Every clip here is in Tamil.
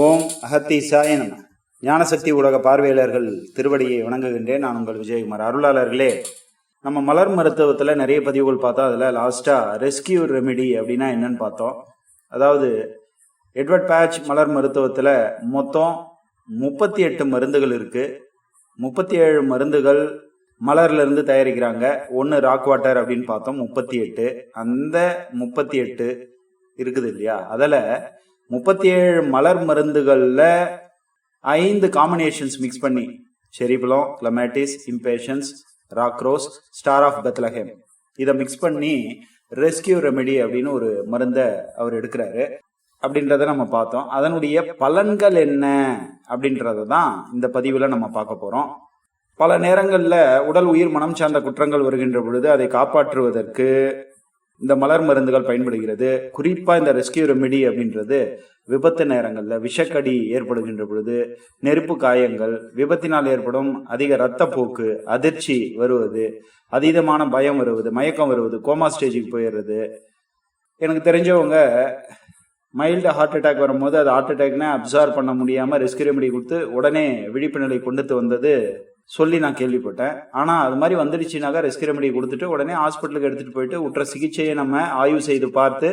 ஓம் அகத்தீசாய நம. ஞானசக்தி ஊடக பார்வையாளர்கள் திருவடியை வணங்குகின்றேன். நான் உங்கள் விஜயகுமார் அருளாளர்களே. நம்ம மலர் மருத்துவத்தில் நிறைய பதிவுகள் பார்த்தோம். அதில் லாஸ்ட்டாக ரெஸ்கியூ ரெமெடி அப்படின்னா என்னன்னு பார்த்தோம். அதாவது எட்வர்ட் பேட்ச் மலர் மருத்துவத்தில் மொத்தம் முப்பத்தி எட்டு மருந்துகள் இருக்குது முப்பத்தி ஏழு மருந்துகள் மலர்லேருந்து தயாரிக்கிறாங்க. ஒன்று ராக் வாட்டர் அப்படின்னு பார்த்தோம் முப்பத்தி எட்டு. அந்த முப்பத்தி எட்டு இருக்குது இல்லையா? அதில் முப்பத்தி ஏழு மலர் மருந்துகளில் ஐந்து காம்பினேஷன்ஸ் மிக்ஸ் பண்ணி cherry plum clematis impatiens rock rose star of Bethlehem இதை மிக்ஸ் பண்ணி ரெஸ்கியூ ரெமெடி அப்படின்னு ஒரு மருந்தை அவர் எடுக்கிறாரு. அப்படின்றத நம்ம பார்த்தோம். அதனுடைய பலன்கள் என்ன அப்படின்றத தான் இந்த பதிவில் நம்ம பார்க்க போகிறோம் பல நேரங்களில் உடல் உயிர் மனம் சார்ந்த குற்றங்கள் வருகின்ற பொழுது அதை காப்பாற்றுவதற்கு இந்த மலர் மருந்துகள் பயன்படுகிறது. குறிப்பாக இந்த ரெஸ்கியூ ரெமெடி அப்படின்றது விபத்து நேரங்களில் விஷக்கடி ஏற்படுகின்ற பொழுது நெருப்பு காயங்கள் விபத்தினால் ஏற்படும் அதிக இரத்தப்போக்கு அதிர்ச்சி வருவது அதீதமான பயம் வருவது மயக்கம் வருவது கோமா ஸ்டேஜுக்கு போயிடுறது. எனக்கு தெரிஞ்சவங்க மைல்டு ஹார்ட் அட்டாக் வரும்போது அது ஹார்ட் அட்டாக்னே அப்சர்வ் பண்ண முடியாமல் ரெஸ்கியூ ரெமெடி கொடுத்து உடனே விழிப்பு நிலை கொண்டுட்டு வந்தது சொல்லி நான் கேள்விப்பட்டேன். ஆனால் அது மாதிரி வந்துடுச்சுனாக்கா ரெஸ்கியூ ரெமடி கொடுத்துட்டு உடனே ஹாஸ்பிட்டலுக்கு எடுத்துகிட்டு போயிட்டு உற்ற சிகிச்சையை நம்ம ஆய்வு செய்து பார்த்து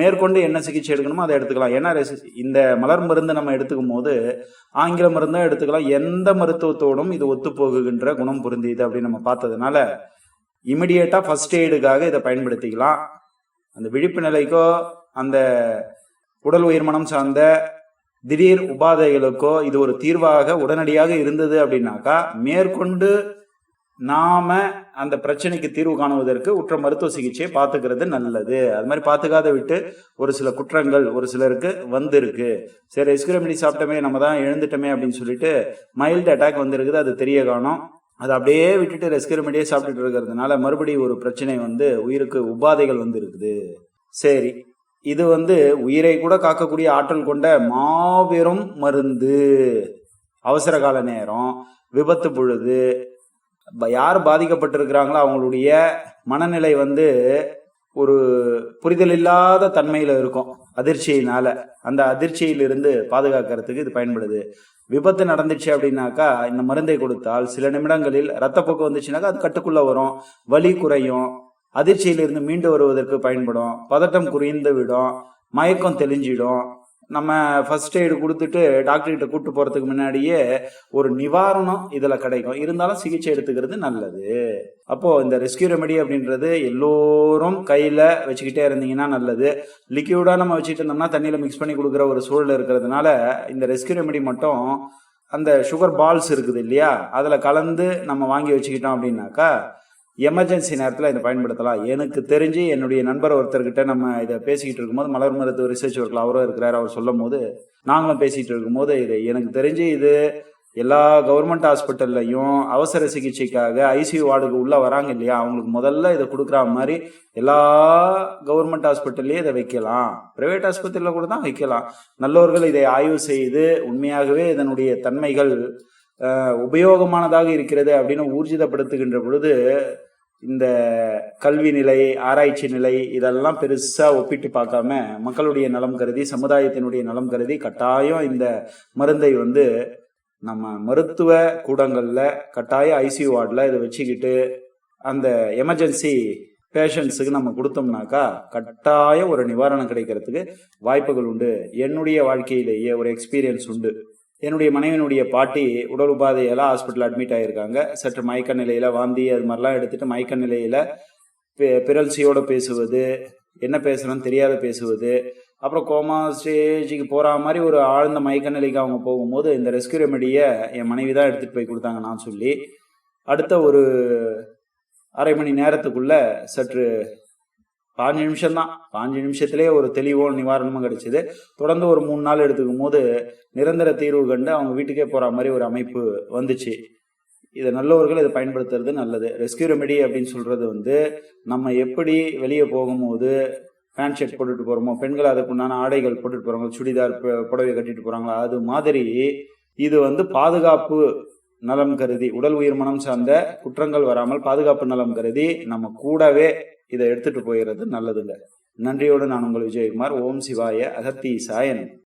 மேற்கொண்டு என்ன சிகிச்சை எடுக்கணுமோ அதை எடுத்துக்கலாம். ஏன்னா இந்த மலர் மருந்து நம்ம எடுத்துக்கும் போது ஆங்கில மருந்தும் எடுத்துக்கலாம். எந்த மருத்துவத்தோடும் இது ஒத்துப்போகுகின்ற குணம் பொருந்தியது அப்படின்னு நம்ம பார்த்ததுனால இமிடியேட்டாக ஃபர்ஸ்ட் எய்டுக்காக இதை பயன்படுத்திக்கலாம். அந்த விழிப்பு நிலைக்கோ அந்த உடல் உயிர்மனம் சார்ந்த திடீர் உபாதைகளுக்கோ இது ஒரு தீர்வாக உடனடியாக இருந்தது அப்படின்னாக்கா மேற்கொண்டு நாம அந்த பிரச்சனைக்கு தீர்வு காணுவதற்கு உற்ற மருத்துவ சிகிச்சையை பார்த்துக்கிறது நல்லது. அது மாதிரி பார்த்துக்காத விட்டு ஒரு சில குற்றங்கள் ஒரு சிலருக்கு வந்திருக்கு. சரி எஸ்கிரமினி சாப்பிட்டமே நம்ம தான் எழுந்துட்டோமே அப்படின்னு சொல்லிட்டு மைல்டு அட்டாக் வந்திருக்குது அது தெரிய காணும். அதை அப்படியே விட்டுட்டு ரெஸ்கிரமிடியே சாப்பிட்டுட்டு இருக்கிறதுனால மறுபடியும் ஒரு பிரச்சனை வந்து உயிருக்கு உபாதைகள் வந்து இருக்குது சரி இது வந்து உயிரை கூட காக்கக்கூடிய ஆற்றல் கொண்ட மாபெரும் மருந்து. அவசர கால நேரம் விபத்து பொழுது யார் பாதிக்கப்பட்டிருக்கிறாங்களோ அவங்களுடைய மனநிலை வந்து ஒரு புரிதல் இல்லாத தன்மையில இருக்கும் அதிர்ச்சியினால. அந்த அதிர்ச்சியிலிருந்து பாதுகாக்கிறதுக்கு இது பயன்படுது. விபத்து நடந்துச்சு அப்படின்னாக்கா இந்த மருந்தை கொடுத்தால் சில நிமிடங்களில் ரத்தப்போக்கு வந்துச்சுனாக்கா அது கட்டுக்குள்ள வரும் வலி குறையும். அதிர்ச்சியிலிருந்து மீண்டு வருவதற்கு பயன்படும். பதட்டம் குறைந்து விடும். மயக்கம் தெளிஞ்சிடும். நம்ம ஃபர்ஸ்ட் எய்டு கொடுத்துட்டு டாக்டர்கிட்ட கூட்டு போறதுக்கு முன்னாடியே ஒரு நிவாரணம் இதுல கிடைக்கும். இருந்தாலும் சிகிச்சை எடுத்துக்கிறது நல்லது. அப்போ இந்த ரெஸ்கியூ ரெமெடி அப்படின்றது எல்லோரும் கையில வச்சுக்கிட்டே இருந்தீங்கன்னா நல்லது. லிக்யூடா நம்ம வச்சுட்டு இருந்தோம்னா தண்ணியில மிக்ஸ் பண்ணி கொடுக்குற ஒரு சூழல் இருக்கிறதுனால இந்த ரெஸ்கியூ ரெமெடி மட்டும் அந்த சுகர் பால்ஸ் இருக்குது இல்லையா? அதுல கலந்து நம்ம வாங்கி வச்சுக்கிட்டோம் அப்படின்னாக்கா எமர்ஜென்சி நேரத்தில் இதை பயன்படுத்தலாம். எனக்கு தெரிஞ்சு என்னுடைய நண்பர் ஒருத்தர்கிட்ட நம்ம இதை பேசிக்கிட்டு இருக்கும்போது மலர் மருத்துவ ரிசர்ச் ஒர்க்கில் அவரும் இருக்கிறார் அவர் சொல்லும் போது நாங்களும் பேசிகிட்டு இருக்கும்போது இது எனக்கு தெரிஞ்சு இது எல்லா கவர்மெண்ட் ஹாஸ்பிட்டல்லையும் அவசர சிகிச்சைக்காக ஐசியூ வார்டுக்கு உள்ளே வராங்க இல்லையா? அவங்களுக்கு முதல்ல இதை கொடுக்குற மாதிரி எல்லா கவர்மெண்ட் ஹாஸ்பிட்டல்லையும் இதை வைக்கலாம். பிரைவேட் ஆஸ்பத்திரியில் கூட தான் வைக்கலாம். நல்லவர்கள் இதை ஆய்வு செய்து உண்மையாகவே இதனுடைய தன்மைகள் உபயோகமானதாக இருக்கிறது அப்படின்னு ஊர்ஜிதப்படுத்துகின்ற பொழுது இந்த கல்வி நிலை ஆராய்ச்சி நிலை இதெல்லாம் பெருசா ஒப்பிட்டு பார்க்காம மக்களுடைய நலம் கருதி சமுதாயத்தினுடைய நலம் கருதி கட்டாயம் இந்த மருந்தை வந்து நம்ம மருத்துவ கூடங்கள்ல கட்டாயம் ஐசியூ வார்டில் இதை வச்சுக்கிட்டு அந்த எமர்ஜென்சி பேஷண்ட்ஸுக்கு நம்ம கொடுத்தோம்னாக்கா கட்டாயம் ஒரு நிவாரணம் கிடைக்கிறதுக்கு வாய்ப்புகள் உண்டு. என்னுடைய வாழ்க்கையிலேயே ஒரு எக்ஸ்பீரியன்ஸ் உண்டு. என்னுடைய மனைவியினுடைய பாட்டி உடல் உபாதையால ஹாஸ்பிட்டல் அட்மிட் ஆயிருக்காங்க. சற்று மயக்க நிலையில வாந்தி அது மாதிரிலாம் எடுத்துட்டு மயக்க நிலையில பி- பேசுவது என்ன பேசுகிறோன்னு தெரியாத பேசுவது அப்புறம் கோமா ஸ்டேஜுக்கு போற மாதிரி ஒரு ஆழ்ந்த மயக்க நிலைக்கு அவங்க போகும்போது இந்த ரெஸ்கியூ ரெமெடியை என் மனைவி தான் எடுத்துட்டு போய் கொடுத்தாங்க நான் சொல்லி அடுத்த ஒரு அரை மணி நேரத்துக்குள்ள சற்று பாஞ்சு நிமிஷம் தான் பாஞ்சு நிமிஷத்திலே ஒரு தெளிவோ நிவாரணமும் கிடைச்சிது. தொடர்ந்து ஒரு மூணு நாள் எடுத்துக்கும் போது நிரந்தர தீர்வு கண்டு அவங்க வீட்டுக்கே போற மாதிரி ஒரு அமைப்பு வந்துச்சு. இதை நல்லவர்கள் இதை பயன்படுத்துறது நல்லது. ரெஸ்கியூ ரெமெடி அப்படின்னு சொல்றது வந்து நம்ம எப்படி வெளியே போகும்போது பேண்ட் ஷர்ட் போட்டுட்டு போறோமோ பெண்கள் அதுக்குண்டான ஆடைகள் போட்டுட்டு போறாங்க சுடிதார் புடவை கட்டிட்டு போறாங்களா அது மாதிரி இது வந்து பாதுகாப்பு நலம் கருதி உடல் உயிர் மனம் சார்ந்த குற்றங்கள் வராமல் பாதுகாப்பு நலம் கருதி நம்ம கூடவே இதை எடுத்துட்டு போயிடுறது நல்லதுங்க. நன்றியோடு நான் உங்கள் விஜயகுமார். ஓம் சிவாய அகத்தீசாயன்